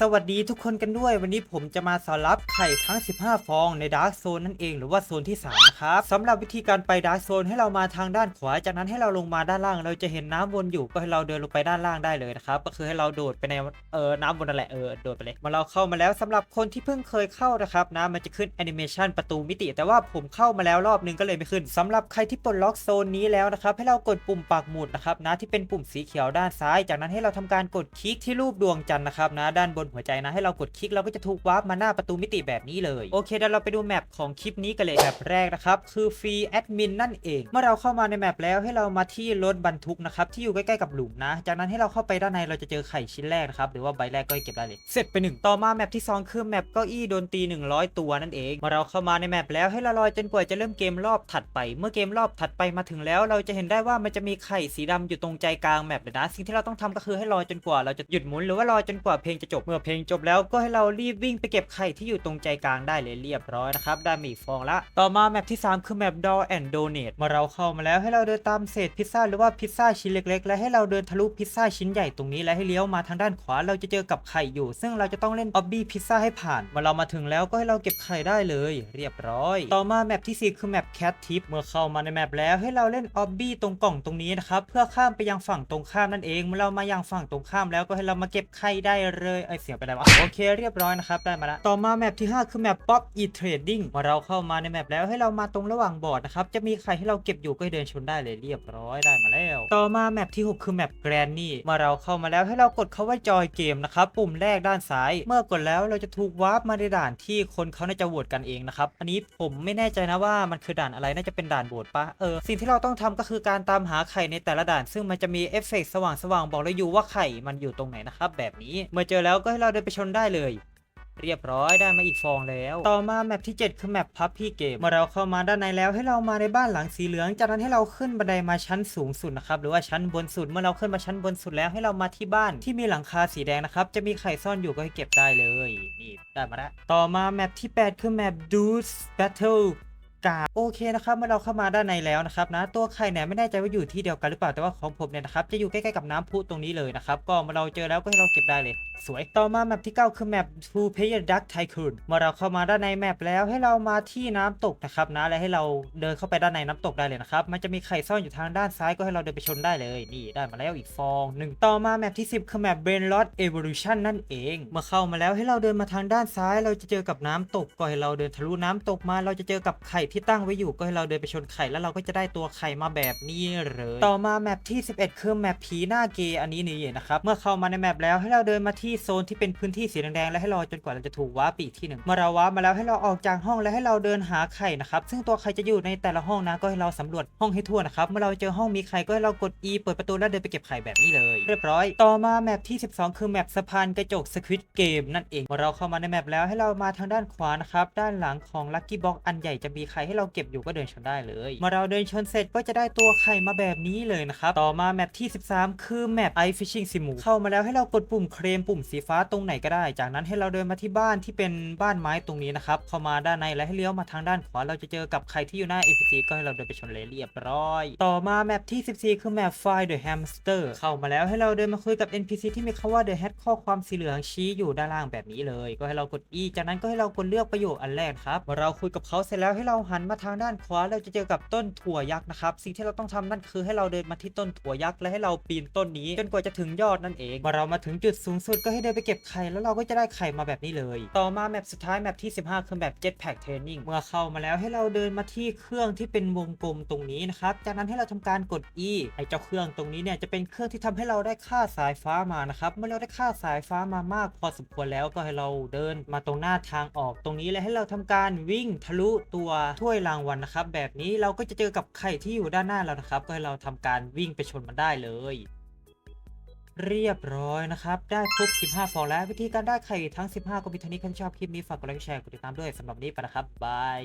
สวัสดีทุกคนกันด้วย วันนี้ผมจะมาสอนรับไข่ทั้ง 15 ฟองในดาร์กโซนนั่นเองหรือว่าโซนที่3นะครับสำหรับวิธีการไปดาร์กโซนให้เรามาทางด้านขวา จากนั้นให้เราลงมาด้านล่าง เราจะเห็นน้ำวนอยู่ก็ให้เราเดินลงไปด้านล่างได้เลยนะครับก็คือให้เราโดดไปในเออน้ำวนนั่นแหละเออโดดไปเลยมาเราเข้ามาแล้วสำหรับคนที่เพิ่งเคยเข้านะครับนะมันจะขึ้นแอนิเมชันประตูมิติ แต่ว่าผมเข้ามาแล้วรอบนึงก็เลยไม่ขึ้นสำหรับใครที่ปลดล็อกโซนนี้แล้วนะครับให้เรากดปุ่มปักหมุดนะครับนะที่เป็นปุ่มสีเขียวด้านซ้าย จากนั้นให้เราทำการกดคลิกที่รูปดวงจันทร์นะครับนะด้านบนหัวใจนะให้เรากดคลิกเราก็จะถูกวาร์ปมาหน้าประตูมิติแบบนี้เลยโอเคเดี๋ยวเราไปดูแมปของคลิปนี้กันเลยแบบแรกนะครับคือฟรีแอดมินนั่นเอง เมื่อเราเข้ามาในแมปแล้วให้เรามาที่รถบรรทุกนะครับที่อยู่ใกล้ๆกับหลุมนะ จากนั้นให้เราเข้าไปด้านในเราจะเจอไข่ชิ้นแรกนะครับหรือว่าใบแรกก็เก็บได้เลยเสร็จไปหนึ่งต่อมาแมปที่สองคือแมปเก้าอี้โดนตี 100 ตัวนั่นเองเมื่อเราเข้ามาในแมปแล้วให้เรารอยจนกว่าจะเริ่มเกมรอบถัดไป เมื่อเกมรอบถัดไปมาถึงแล้ว เราจะเห็นได้ว่ามันจะมีไข่สีดำอยู่ตรงใจกลางแมปเลยนะ สิ่งที่เราต้องทำก็คือให้รอจนกว่าเราจะหยุดหมุนหรือว่ารอจนกว่าเพลงจะจบเมื่อเพลงจบแล้วก็ให้เรารีบวิ่งไปเก็บไข่ที่อยู่ตรงใจกลางได้เลยเรียบร้อยนะครับ ได้มีฟองละ ต่อมาแมปที่ 3 คือแมป Door and Donate เมื่อเราเข้ามาแล้วให้เราเดินตามเศษพิซซ่าหรือว่าพิซซ่าชิ้นเล็กๆ และให้เราเดินทะลุพิซซ่าชิ้นใหญ่ตรงนี้และให้เลี้ยวมาทางด้านขวาเราจะเจอกับไข่อยู่ ซึ่งเราจะต้องเล่นออบบี้พิซซ่าให้ผ่านเมื่อเรามาถึงแล้วก็ให้เราเก็บไข่ได้เลย เรียบร้อย ต่อมาแมปที่4คือแมป Cat Tip เมื่อเข้ามาในแมปแล้วให้เราเล่นออบบี้ตรงกล่องตรงนี้นะครับเพื่อข้ามไปยังฝั่งตรงข้ามนั่นเองเมื่อเรามายังฝั่งตรงข้ามแล้วก็ให้เรามาเก็บไข่ได้เลยไอเสียงไปไหนวะโอเคเรียบร้อยนะครับ ได้มาแล้วต่อมาแมปที่ 5 คือแมป Pop E Trading เมื่อเราเข้ามาในแมปแล้วให้เรามาตรงระหว่างบอร์ดนะครับ จะมีไข่ให้เราเก็บอยู่ก็เดินชนได้เลยเรียบร้อยได้มาแล้ว ต่อมาแมปที่ 6 คือแมป Granny เมื่อเราเข้ามาแล้วให้เรากดคาว่าจอยเกมนะครับปุ่มแรกด้านซ้าย เมื่อกดแล้วเราจะถูกวาร์ปมาในด่านที่คนเขาน่าจะโหวตกันเองนะครับอันนี้ผมไม่แน่ใจนะว่ามันคือด่านอะไรน่าจะเป็นด่านโหวตปะเออสิ่งที่เราต้องทำก็คือการตามหาไข่ในแต่ละด่าน ซึ่งมันจะมีเอฟเฟกต์สว่างๆบอกเราอยู่ว่าไข่มันอยู่ตรงไหนนะครับแบบนี้เมื่อเจอแล้วก็ให้เราเดินไปชนได้เลย เรียบร้อยได้มาอีกฟองแล้ว ต่อมาแมปที่ 7 คือแมปพับพี่เกมเมื่อเราเข้ามาด้านในแล้วให้เรามาในบ้านหลังสีเหลือง จากนั้นให้เราขึ้นบันไดมาชั้นสูงสุดนะครับหรือว่าชั้นบนสุดเมื่อเราขึ้นมาชั้นบนสุดแล้วให้เรามาที่บ้านที่มีหลังคาสีแดงนะครับจะมีไข่ซ่อนอยู่ก็ให้เก็บได้เลยนี่ได้มาแล้วต่อมาแมปที่ 8 คือแมป Dudes Battle กาโอเคนะครับเมื่อเราเข้ามาด้านในแล้วนะครับนะตัวไข่เนี่ยไม่แน่ใจว่าอยู่ที่เดียวกันหรือเปล่าแต่ว่าของผมเนี่ยนะครับจะอยู่ใกล้ๆกับน้ำพุตรงนี้เลยนะครับก็เมื่อเราเจอแล้วก็ให้เราเก็บได้เลย สวยต่อมาแมปที่ 9 คือแมป Two Player Duck Tycoon เมื่อเราเข้ามาด้านในแมปแล้วให้เรามาที่น้ำตกนะครับนะและให้เราเดินเข้าไปด้านในน้ำตกได้เลยนะครับมันจะมีไข่ซ่อนอยู่ทางด้านซ้ายก็ให้เราเดินไปชนได้เลยนี่ได้มาแล้วอีกฟองหนึ่งต่อมาแมปที่ 10 คือแมป Brain Rot Evolution นั่นเอง เมื่อเข้ามาแล้วให้เราเดินมาทางด้านซ้าย เราจะเจอกับน้ำตกก็ให้เราเดินทะลุน้ำตกมาเราจะเจอกับไข่ที่ตั้งไว้อยู่ก็ให้เราเดินไปชนไข่แล้วเราก็จะได้ตัวไข่มาแบบนี้เลยต่อมาแมปที่ 11 คือแมปผีหน้าเกย์อันนี้นี่นะครับเมื่อเข้ามาในแมปแล้วให้เราเดินมาที่โซนที่เป็นพื้นที่สีแดงๆและให้รอจนกว่าเราจะถูกว้าปีกที่หนึ่งเมื่อเราว้ามาแล้วให้เราออกจากห้องและให้เราเดินหาไข่นะครับซึ่งตัวไข่จะอยู่ในแต่ละห้องนะก็ให้เราสำรวจห้องให้ทั่วนะครับเมื่อเราเจอห้องมีไข่ก็ให้เรากด E เปิดประตูแล้วเดินไปเก็บไข่แบบนี้เลย เรียบร้อย ต่อมาแมปที่ 12 คือแมปสะพานกระจกสควิตเกมนั่นเองเมื่อเราเข้ามาในแมปแล้วให้เรามาทางด้านขวานะครับด้านหลังของลัคกี้บ็อกอันใหญ่จะมีไข่ให้เราเก็บอยู่ก็เดินชนได้เลยเมื่อเราเดินชนเสร็จก็จะได้ตัวไข่มาแบบนี้เลยนะครับต่อมาแมปที่ 13 คือแมปไอฟิชชิงซิมูเข้ามาแล้วให้เรากดปุ่มเครมปุ่มสีฟ้าตรงไหนก็ได้ จากนั้นให้เราเดินมาที่บ้านที่เป็นบ้านไม้ตรงนี้นะครับเข้ามาด้านในและให้เลี้ยวมาทางด้านขวาเราจะเจอกับไข่ที่อยู่หน้า NPC ก็ให้เราเดินไปชนเลยเรียบร้อย ต่อมาแมปที่ 14 คือแมป Find the Hamster เข้ามาแล้วให้เราเดินมาคุยกับ NPC ที่มีคำว่า the hat ข้อความสีเหลืองชี้อยู่ด้านล่างแบบนี้เลย ก็ให้เรากด E จากนั้นก็ให้เรากดเลือกประโยคอันแรกครับเมื่อเราคุยกับเขาเสร็จแล้วให้เราหนมาทางด้านขวาเราจะเจอกับต้นถั่วยักษ์นะครับ สิ่งที่เราต้องทำนั่นคือให้เราเดินมาที่ต้นถั่วยักษ์และให้เราปีนต้นนี้ จนกว่าจะถึงยอดนั่นเองเมื่อเรามาถึงจุดสูงสุดก็ให้เดินไปเก็บไข่แล้วเราก็จะได้ไข่มาแบบนี้เลย ต่อมาแมปสุดท้ายแมปที่ 15 คือแมป Jetpack Training เมื่อเข้ามาแล้วให้เราเดินมาที่เครื่องที่เป็นวงกลมตรงนี้นะครับ จากนั้นให้เราทำการกด E ไอเจ้าเครื่องตรงนี้เนี่ยจะเป็นเครื่องที่ทำให้เราได้ค่าสายฟ้ามานะครับ เมื่อเราได้ค่าสายฟ้ามามาก พอสมควรแล้วก็ให้เราเดินมาตรงหน้าทางออกตรงนี้และให้เราทำการวิ่งทะลุตัวถ้วยรางวัลนะครับ แบบนี้เราก็จะเจอกับไข่ที่อยู่ด้านหน้าเรานะครับ ก็ให้เราทำการวิ่งไปชนมันได้เลย เรียบร้อยนะครับ ได้ครบ 15 ฟองแล้ว วิธีการได้ไข่ทั้ง 15 ก็มีเท่านี้ใครชอบคลิปนี้ฝากกดไลค์แชร์กดติดตามด้วยสำหรับนี้ไปนะครับบาย